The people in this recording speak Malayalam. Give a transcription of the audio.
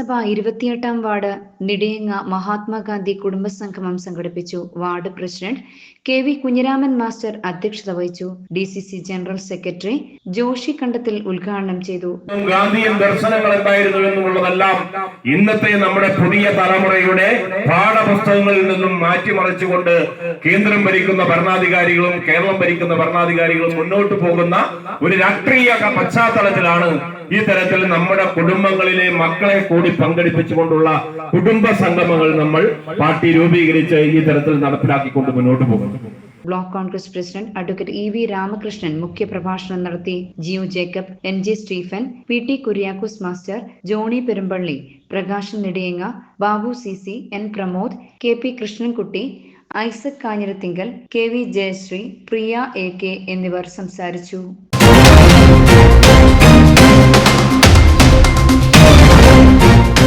നഗരസഭ ഇരുപത്തിയെട്ടാം വാർഡ് നിടയങ്ങ മഹാത്മാഗാന്ധി കുടുംബസംഗമം സംഘടിപ്പിച്ചു. Ward president K V Kunhiraman master അധ്യക്ഷത വഹിച്ചു. D C C general secretary Joshy Kandathil ഉദ്ഘാടനം ചെയ്തു. ഗാന്ധിയൻ ദർശനങ്ങൾ എന്തായിരുന്നു എന്നുള്ളതെല്ലാം ഇന്നത്തെ നമ്മുടെ പുതിയ തലമുറയുടെ പാഠപുസ്തകങ്ങളിൽ നിന്നും മാറ്റിമറിച്ചുകൊണ്ട് കേന്ദ്രം ഭരിക്കുന്ന ഭരണാധികാരികളും കേരളം ഭരിക്കുന്ന ഭരണാധികാരികളും മുന്നോട്ട് പോകുന്ന ഒരു രാഷ്ട്രീയ പശ്ചാത്തലത്തിലാണ് ഈ തരത്തിൽ നമ്മുടെ കുടുംബങ്ങളിലെ മക്കളെ കൂടി പങ്കെടുപ്പിച്ചുകൊണ്ടുള്ള കുടുംബ സംഗമങ്ങൾ നമ്മൾ പാർട്ടി രൂപീകരിച്ച് ഈ തരത്തിൽ നടപ്പിലാക്കിക്കൊണ്ട് മുന്നോട്ട് പോകുന്നു. Block Congress president advocate E V Ramakrishnan മുഖ്യപ്രഭാഷണം നടത്തി ജിയു Jacob N J Stephen P T Kuriakose master Johnny Perumpally Prakashan Nediyanga Babu C C N Pramod K P Krishnankutty Isaac Kanjirathinkal K V Jayasree Priya A K എന്നിവർ സംസാരിച്ചു.